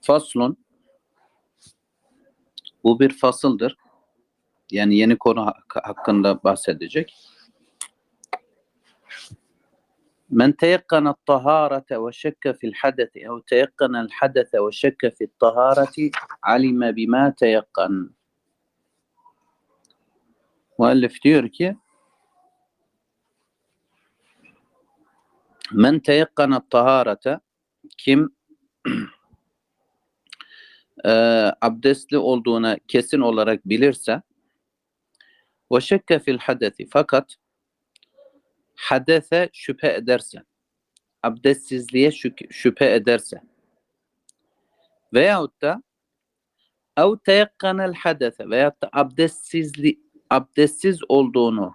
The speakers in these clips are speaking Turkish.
Faslun bu bir fasıldır. Yani yeni konu hak- hakkında bahsedecek. Men teyakkana taharete ve şekke fil hadeti ev teyakkana hadete ve şekke fil tahareti alime bima teyakkan. Muallif diyor ki Men teyakkana taharete kim eee, abdestli olduğuna kesin olarak bilirse ve şekke fil hadeti fakat hadese şüphe ederse abdestsizliğe şüphe ederse veyahut da ev teyakkanel hadese veyahut da abdestsizli abdestsiz olduğunu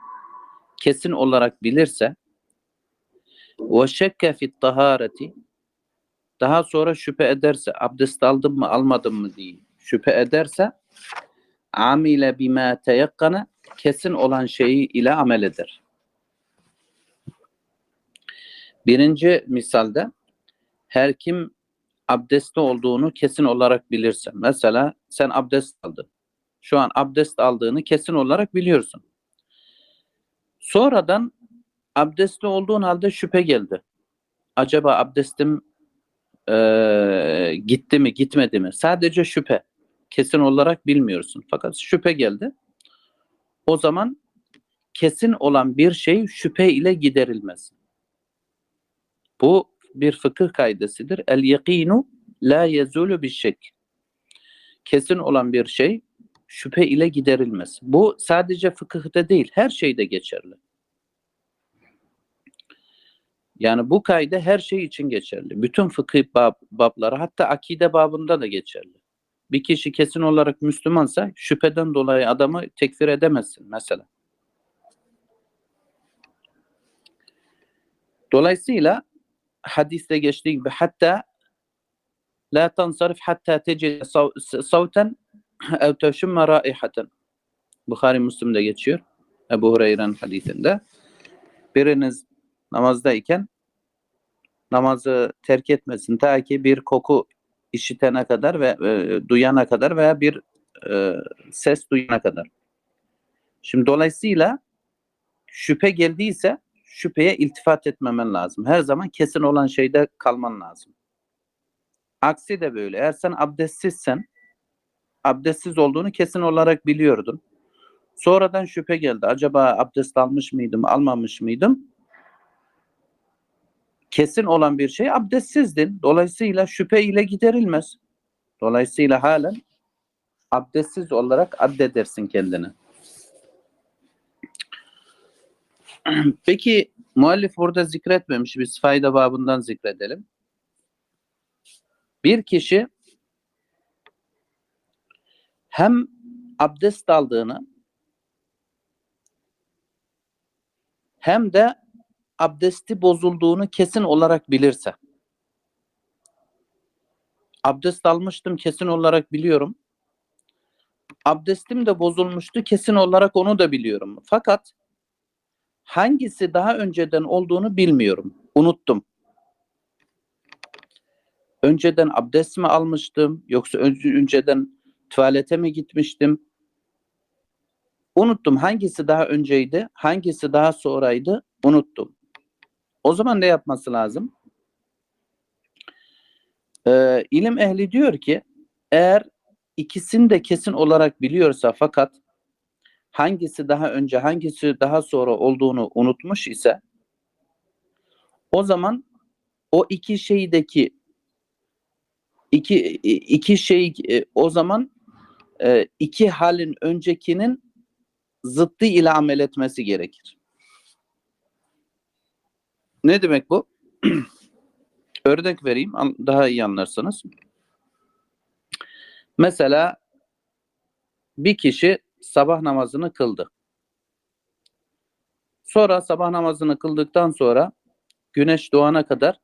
kesin olarak bilirse ve şekke fit tahareti daha sonra şüphe ederse abdest aldım mı almadım mı diye şüphe ederse amile bima teyakkana kesin olan şeyi ile amel eder. Birinci misalde her kim abdestli olduğunu kesin olarak bilirse mesela sen abdest aldın. Şu an abdest aldığını kesin olarak biliyorsun. Sonradan abdestli olduğun halde şüphe geldi. Acaba abdestim eee, gitti mi gitmedi mi? Sadece şüphe. Kesin olarak bilmiyorsun. Fakat şüphe geldi. O zaman kesin olan bir şey şüphe ile giderilmez. Bu bir fıkıh kaidesidir. El yakinu la yezulu bir şek. Kesin olan bir şey şüphe ile giderilmez. Bu sadece fıkıhta değil, her şeyde geçerli. Yani bu kaide her şey için geçerli. Bütün fıkıh bab, babları hatta akide babında da geçerli. Bir kişi kesin olarak Müslümansa şüpheden dolayı adamı tekfir edemezsin mesela. Dolayısıyla hadiste geçtiği gibi hatta la tansarif hatta tecid sav- savten ev teşümme raihaten. Bukhari Müslim'de geçiyor. Ebu Hureyre'nin hadisinde. Biriniz namazdayken namazı terk etmesin ta ki bir koku işitene kadar ve e, duyana kadar veya bir e, ses duyana kadar. Şimdi dolayısıyla şüphe geldiyse şüpheye iltifat etmemen lazım. Her zaman kesin olan şeyde kalman lazım. Aksi de böyle. Eğer sen abdestsizsen abdestsiz olduğunu kesin olarak biliyordun. Sonradan şüphe geldi. Acaba abdest almış mıydım, almamış mıydım? Kesin olan bir şey abdestsizdin. Dolayısıyla şüphe ile giderilmez. Dolayısıyla halen abdestsiz olarak addedersin kendini. Peki muallif burada zikretmemiş. Biz fayda babından zikredelim. Bir kişi hem abdest aldığını hem de abdesti bozulduğunu kesin olarak bilirse. Abdest almıştım kesin olarak biliyorum. Abdestim de bozulmuştu kesin olarak onu da biliyorum. Fakat hangisi daha önceden olduğunu bilmiyorum. Unuttum. Önceden abdest mi almıştım yoksa önce, önceden tuvalete mi gitmiştim? Unuttum. Hangisi daha önceydi, hangisi daha sonraydı unuttum. O zaman ne yapması lazım? Ee, ilim ehli diyor ki eğer ikisini de kesin olarak biliyorsa fakat hangisi daha önce hangisi daha sonra olduğunu unutmuş ise o zaman o iki şeydeki iki iki şey e, o zaman e, iki halin öncekinin zıttı ile amel etmesi gerekir. Ne demek bu? Örnek vereyim daha iyi anlarsınız. Mesela bir kişi sabah namazını kıldı. Sonra sabah namazını kıldıktan sonra güneş doğana kadar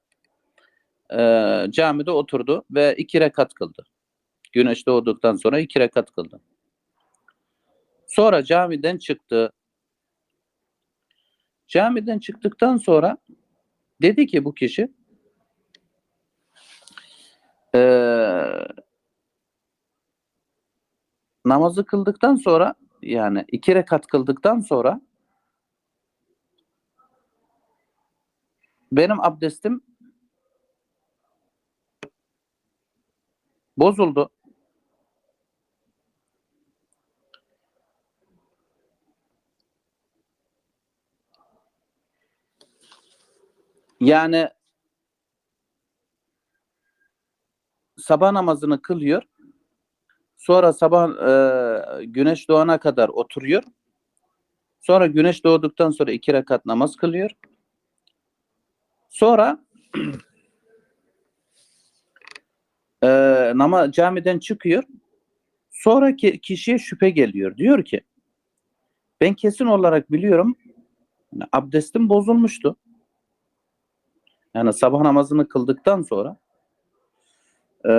e, camide oturdu ve iki rekat kıldı. Güneş doğduktan sonra iki rekat kıldı. Sonra camiden çıktı. Camiden çıktıktan sonra Dedi ki bu kişi e, namazı kıldıktan sonra yani iki rekat kıldıktan sonra benim abdestim bozuldu. Yani sabah namazını kılıyor. Sonra sabah e, güneş doğana kadar oturuyor. Sonra güneş doğduktan sonra iki rekat namaz kılıyor. Sonra e, nama camiden çıkıyor. Sonraki kişiye şüphe geliyor. Diyor ki ben kesin olarak biliyorum abdestim bozulmuştu. Yani sabah namazını kıldıktan sonra e,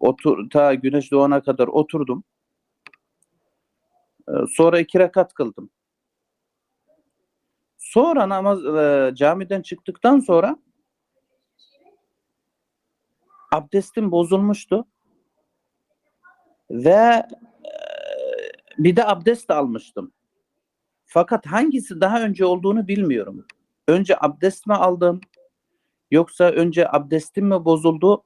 otur, ta güneş doğana kadar oturdum. E, sonra iki rekat kıldım. Sonra namaz e, camiden çıktıktan sonra abdestim bozulmuştu ve e, bir de abdest almıştım. Fakat hangisi daha önce olduğunu bilmiyorum. Önce abdest mi aldım yoksa önce abdestim mi bozuldu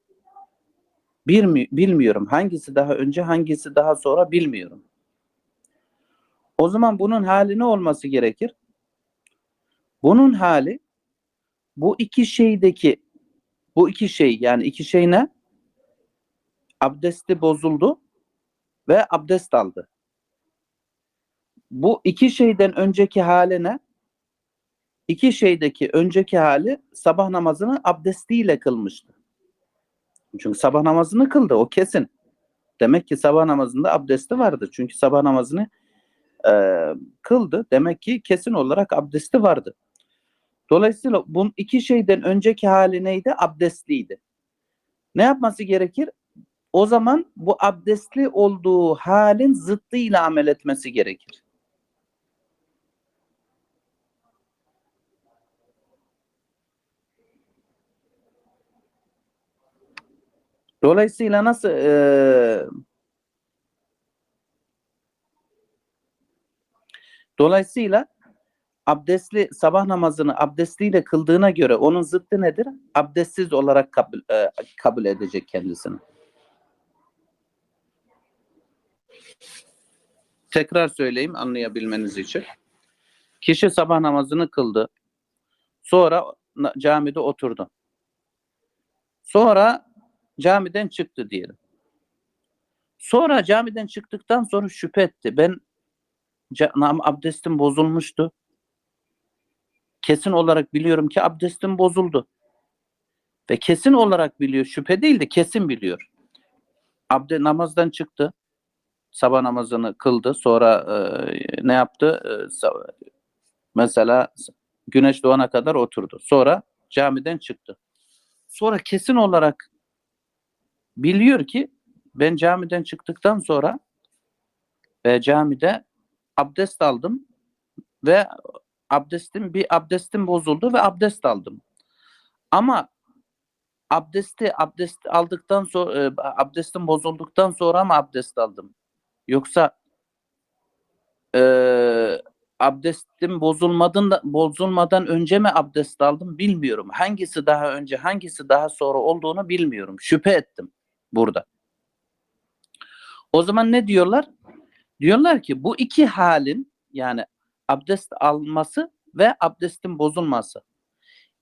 Bilmi bilmiyorum. Hangisi daha önce hangisi daha sonra bilmiyorum. O zaman bunun hali ne olması gerekir? Bunun hali bu iki şeydeki bu iki şey yani iki şey ne? Abdesti bozuldu ve abdest aldı. Bu iki şeyden önceki hali ne? İki şeydeki önceki hali sabah namazını abdestiyle kılmıştı. Çünkü sabah namazını kıldı o kesin. Demek ki sabah namazında abdesti vardı. Çünkü sabah namazını e, kıldı. Demek ki kesin olarak abdesti vardı. Dolayısıyla bu iki şeyden önceki hali neydi? Abdestliydi. Ne yapması gerekir? O zaman bu abdestli olduğu halin zıttıyla amel etmesi gerekir. Dolayısıyla nasıl e, dolayısıyla abdestli sabah namazını abdestliyle kıldığına göre onun zıttı nedir? Abdestsiz olarak kabul, e, kabul edecek kendisini. Tekrar söyleyeyim anlayabilmeniz için. Kişi sabah namazını kıldı. Sonra camide oturdu. Sonra camiden çıktı diyelim. Sonra camiden çıktıktan sonra şüphe etti. Ben abdestim bozulmuştu. Kesin olarak biliyorum ki abdestim bozuldu. Ve kesin olarak biliyor. Şüphe değil de kesin biliyor. Abde namazdan çıktı. Sabah namazını kıldı. Sonra e, ne yaptı? E, mesela güneş doğana kadar oturdu. Sonra camiden çıktı. Sonra kesin olarak biliyor ki ben camiden çıktıktan sonra ve camide abdest aldım ve abdestim bir abdestim bozuldu ve abdest aldım. Ama abdesti abdest aldıktan sonra e, abdestim bozulduktan sonra mı abdest aldım? Yoksa e, abdestim bozulmadan da, bozulmadan önce mi abdest aldım bilmiyorum. Hangisi daha önce hangisi daha sonra olduğunu bilmiyorum. Şüphe ettim burada. O zaman ne diyorlar? Diyorlar ki bu iki halin yani abdest alması ve abdestin bozulması.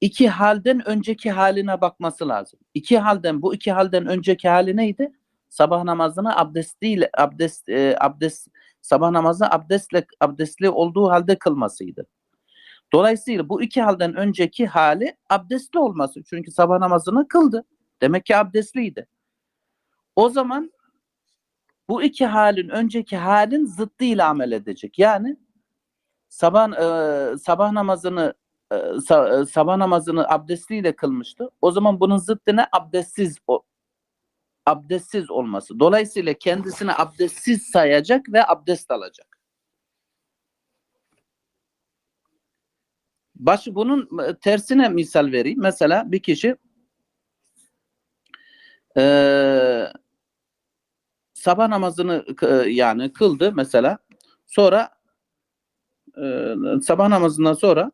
İki halden önceki haline bakması lazım. İki halden bu iki halden önceki hali neydi? Sabah namazını abdestiyle abdest e, abdest sabah namazını abdestle abdestli olduğu halde kılmasıydı. Dolayısıyla bu iki halden önceki hali abdestli olması. Çünkü sabah namazını kıldı. Demek ki abdestliydi. O zaman bu iki halin önceki halin zıttıyla amel edecek. Yani sabah e, sabah namazını e, e, sabah namazını abdestliyle kılmıştı. O zaman bunun zıttı ne? Abdestsiz o abdestsiz olması. Dolayısıyla kendisini abdestsiz sayacak ve abdest alacak. Baş, bunun e, tersine misal vereyim. Mesela bir kişi e, sabah namazını yani kıldı mesela. Sonra e, sabah namazından sonra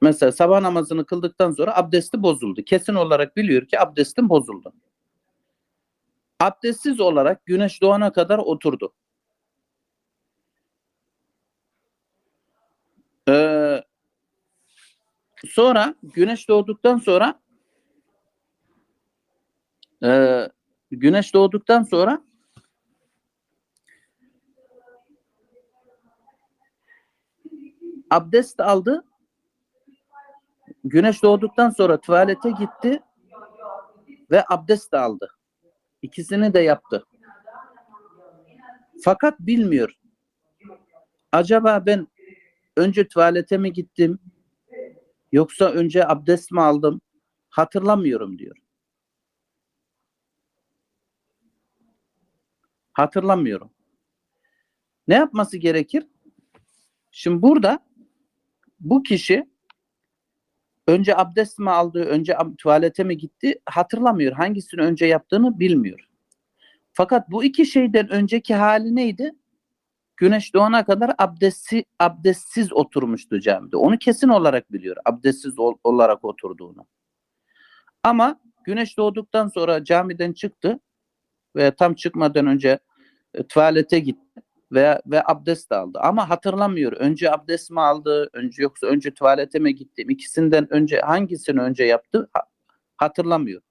mesela sabah namazını kıldıktan sonra abdesti bozuldu. Kesin olarak biliyor ki abdestim bozuldu. Abdestsiz olarak güneş doğana kadar oturdu. Ee, sonra güneş doğduktan sonra e, güneş doğduktan sonra abdest aldı. Güneş doğduktan sonra tuvalete gitti ve abdest de aldı. İkisini de yaptı. Fakat bilmiyor. Acaba ben önce tuvalete mi gittim yoksa önce abdest mi aldım? Hatırlamıyorum diyor. Hatırlamıyorum. Ne yapması gerekir? Şimdi burada bu kişi önce abdest mi aldı, önce tuvalete mi gitti hatırlamıyor. Hangisini önce yaptığını bilmiyor. Fakat bu iki şeyden önceki hali neydi? Güneş doğana kadar abdesti, abdestsiz oturmuştu camide. Onu kesin olarak biliyor. Abdestsiz ol- olarak oturduğunu. Ama güneş doğduktan sonra camiden çıktı ve tam çıkmadan önce e, tuvalete gitti ve ve abdest aldı. Ama hatırlamıyor. Önce abdest mi aldı, önce yoksa önce tuvalete mi gittim? İkisinden önce hangisini önce yaptı? Ha- hatırlamıyor.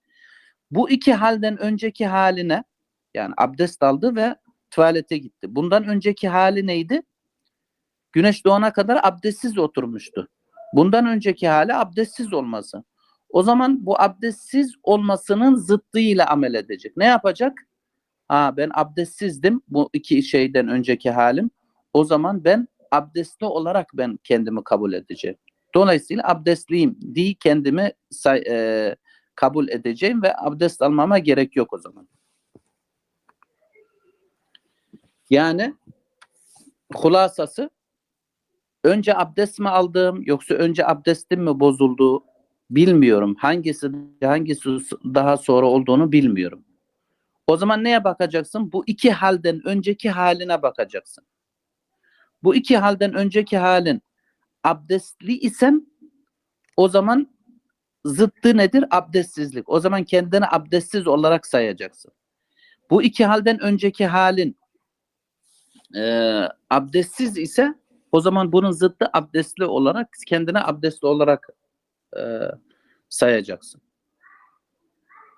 Bu iki halden önceki haline yani abdest aldı ve tuvalete gitti. Bundan önceki hali neydi? Güneş doğana kadar abdestsiz oturmuştu. Bundan önceki hali abdestsiz olması. O zaman bu abdestsiz olmasının zıttıyla amel edecek. Ne yapacak? Ha ben abdestsizdim bu iki şeyden önceki halim. O zaman ben abdestli olarak ben kendimi kabul edeceğim. Dolayısıyla abdestliyim diye kendimi e, kabul edeceğim ve abdest almama gerek yok o zaman. Yani hulasası önce abdest mi aldım yoksa önce abdestim mi bozuldu bilmiyorum. Hangisi hangisi daha sonra olduğunu bilmiyorum. O zaman neye bakacaksın? Bu iki halden önceki haline bakacaksın. Bu iki halden önceki halin abdestli isen o zaman zıttı nedir? Abdestsizlik. O zaman kendini abdestsiz olarak sayacaksın. Bu iki halden önceki halin e, abdestsiz ise o zaman bunun zıttı abdestli olarak kendine abdestli olarak e, sayacaksın.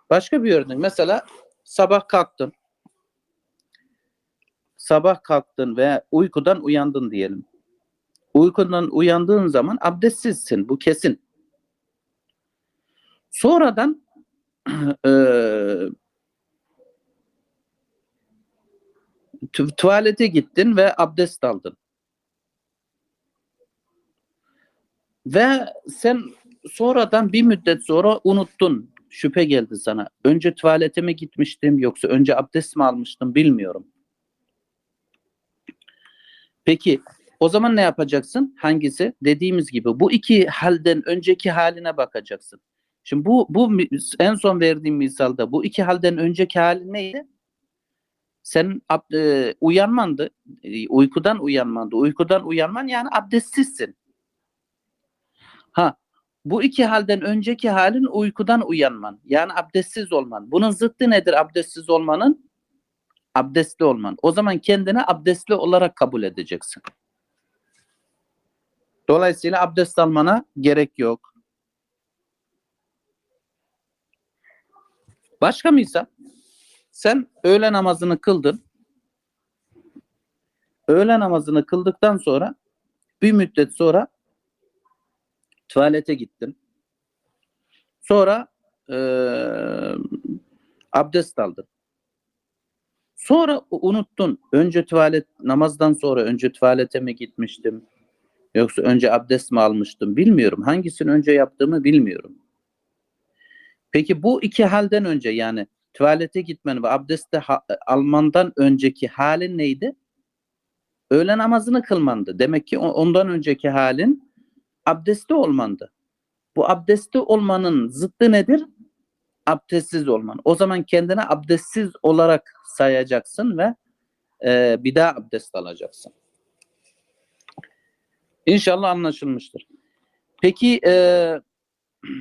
Başka bir örnek. Mesela sabah kalktın. Sabah kalktın ve uykudan uyandın diyelim. Uykudan uyandığın zaman abdestsizsin. Bu kesin. Sonradan tu- tuvalete gittin ve abdest aldın. Ve sen sonradan bir müddet sonra unuttun. Şüphe geldi sana. Önce tuvalete mi gitmiştim yoksa önce abdest mi almıştım bilmiyorum. Peki o zaman ne yapacaksın? Hangisi? Dediğimiz gibi bu iki halden önceki haline bakacaksın. Şimdi bu bu en son verdiğim misalda bu iki halden önceki hali neydi? Sen e, uyanmandı, e, uykudan uyanmandı. Uykudan uyanman yani abdestsizsin. Ha, bu iki halden önceki halin uykudan uyanman. Yani abdestsiz olman. Bunun zıttı nedir abdestsiz olmanın? Abdestli olman. O zaman kendini abdestli olarak kabul edeceksin. Dolayısıyla abdest almana gerek yok. Başka misal? Sen öğle namazını kıldın. Öğle namazını kıldıktan sonra bir müddet sonra tuvalete gittin. Sonra eee, abdest aldın. Sonra unuttun. Önce tuvalet namazdan sonra önce tuvalete mi gitmiştim? Yoksa önce abdest mi almıştım? Bilmiyorum. Hangisini önce yaptığımı bilmiyorum. Peki bu iki halden önce yani tuvalete gitmen ve abdest de ha- almandan önceki halin neydi? Öğle namazını kılmandı. Demek ki ondan önceki halin abdestli olmandı. Bu abdestli olmanın zıttı nedir? abdestsiz olman. O zaman kendine abdestsiz olarak sayacaksın ve e, bir daha abdest alacaksın. İnşallah anlaşılmıştır. Peki e,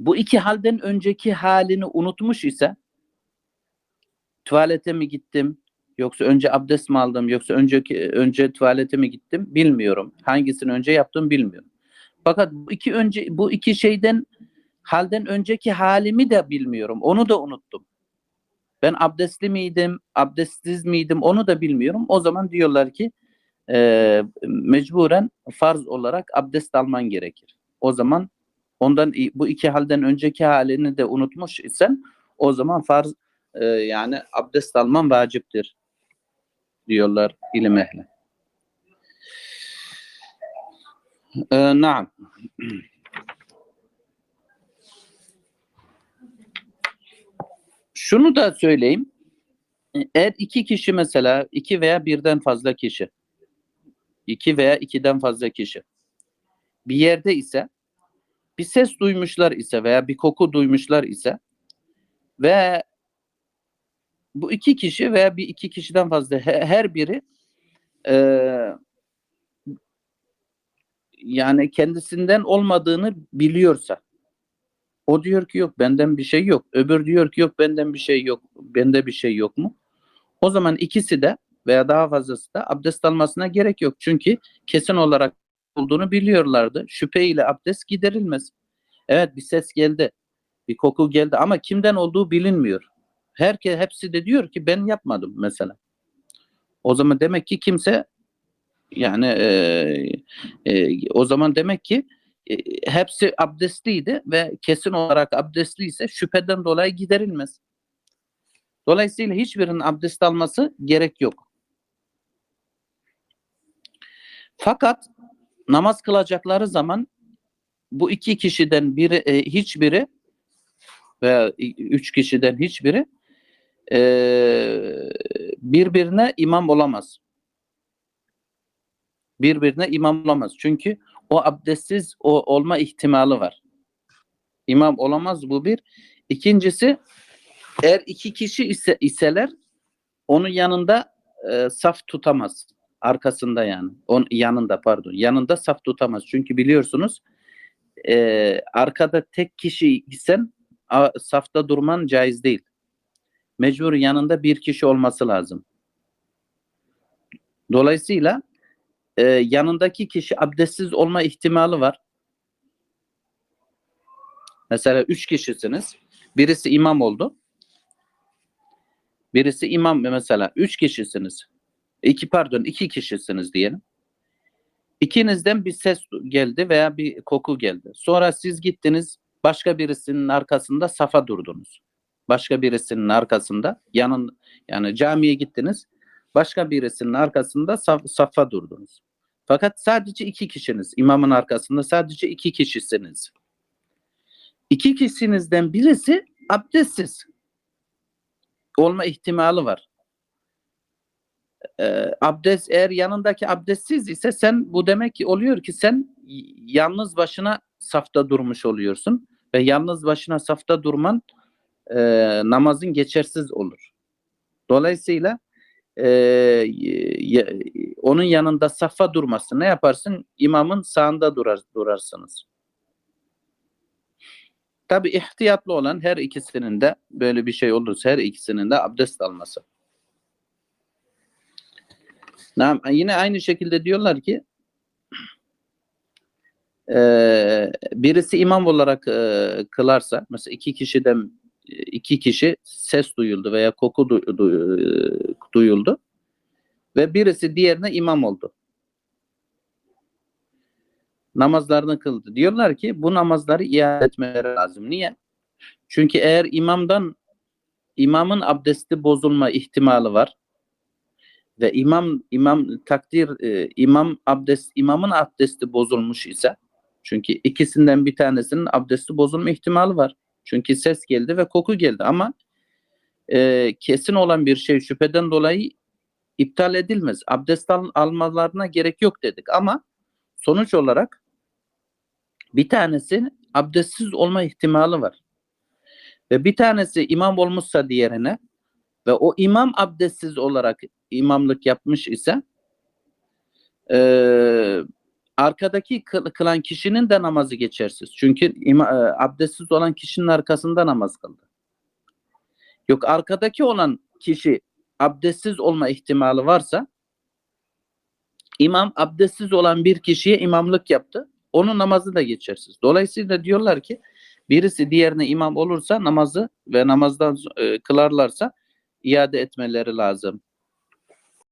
bu iki halden önceki halini unutmuş ise tuvalete mi gittim yoksa önce abdest mi aldım yoksa önceki önce tuvalete mi gittim bilmiyorum. Hangisini önce yaptım bilmiyorum. Fakat bu iki önce bu iki şeyden halden önceki halimi de bilmiyorum. Onu da unuttum. Ben abdestli miydim, abdestsiz miydim onu da bilmiyorum. O zaman diyorlar ki e, mecburen farz olarak abdest alman gerekir. O zaman ondan bu iki halden önceki halini de unutmuş isen o zaman farz e, yani abdest alman vaciptir diyorlar ilim ehli. E, naam. Şunu da söyleyeyim. Eğer iki kişi mesela iki veya birden fazla kişi iki veya ikiden fazla kişi bir yerde ise bir ses duymuşlar ise veya bir koku duymuşlar ise ve bu iki kişi veya bir iki kişiden fazla her biri e, yani kendisinden olmadığını biliyorsa o diyor ki yok benden bir şey yok. Öbür diyor ki yok benden bir şey yok. Bende bir şey yok mu? O zaman ikisi de veya daha fazlası da abdest almasına gerek yok. Çünkü kesin olarak olduğunu biliyorlardı. Şüphe ile abdest giderilmez. Evet bir ses geldi. Bir koku geldi ama kimden olduğu bilinmiyor. Herkes hepsi de diyor ki ben yapmadım mesela. O zaman demek ki kimse yani e, e, o zaman demek ki e, hepsi abdestliydi ve kesin olarak abdestliyse şüpheden dolayı giderilmez. Dolayısıyla hiçbirinin abdest alması gerek yok. Fakat namaz kılacakları zaman bu iki kişiden biri e, hiçbiri veya üç kişiden hiçbiri e, birbirine imam olamaz. Birbirine imam olamaz. Çünkü o abdestsiz o olma ihtimali var. İmam olamaz bu bir. İkincisi eğer iki kişi ise iseler onun yanında e, saf tutamaz. Arkasında yani. Onun yanında pardon. Yanında saf tutamaz. Çünkü biliyorsunuz e, arkada tek kişi isen a, safta durman caiz değil. Mecbur yanında bir kişi olması lazım. Dolayısıyla e, yanındaki kişi abdestsiz olma ihtimali var. Mesela üç kişisiniz. Birisi imam oldu. Birisi imam mesela üç kişisiniz. İki pardon iki kişisiniz diyelim. İkinizden bir ses geldi veya bir koku geldi. Sonra siz gittiniz başka birisinin arkasında safa durdunuz. Başka birisinin arkasında yanın yani camiye gittiniz. Başka birisinin arkasında saf, safa durdunuz. Fakat sadece iki kişiniz. İmamın arkasında sadece iki kişisiniz. İki kişinizden birisi abdestsiz olma ihtimali var. Ee, abdest eğer yanındaki abdestsiz ise sen bu demek ki oluyor ki sen yalnız başına safta durmuş oluyorsun ve yalnız başına safta durman e, namazın geçersiz olur. Dolayısıyla e, onun yanında safa durmasın. Ne yaparsın? İmamın sağında durar, durarsınız. Tabi ihtiyatlı olan her ikisinin de böyle bir şey olursa her ikisinin de abdest alması. Yine aynı şekilde diyorlar ki e, birisi imam olarak e, kılarsa mesela iki kişiden iki kişi ses duyuldu veya koku du, du, duyuldu ve birisi diğerine imam oldu. Namazlarını kıldı. Diyorlar ki bu namazları iade etmeleri lazım. Niye? Çünkü eğer imamdan imamın abdesti bozulma ihtimali var ve imam imam takdir e, imam abdest imamın abdesti bozulmuş ise çünkü ikisinden bir tanesinin abdesti bozulma ihtimali var. Çünkü ses geldi ve koku geldi ama e, kesin olan bir şey şüpheden dolayı iptal edilmez. Abdest al, almalarına gerek yok dedik ama sonuç olarak bir tanesi abdestsiz olma ihtimali var. ve bir tanesi imam olmuşsa diğerine ve o imam abdestsiz olarak imamlık yapmış ise eee, arkadaki kıl- kılan kişinin de namazı geçersiz. Çünkü ima, e, abdestsiz olan kişinin arkasında namaz kıldı. Yok arkadaki olan kişi abdestsiz olma ihtimali varsa imam abdestsiz olan bir kişiye imamlık yaptı. Onun namazı da geçersiz. Dolayısıyla diyorlar ki birisi diğerine imam olursa namazı ve namazdan e, kılarlarsa iade etmeleri lazım.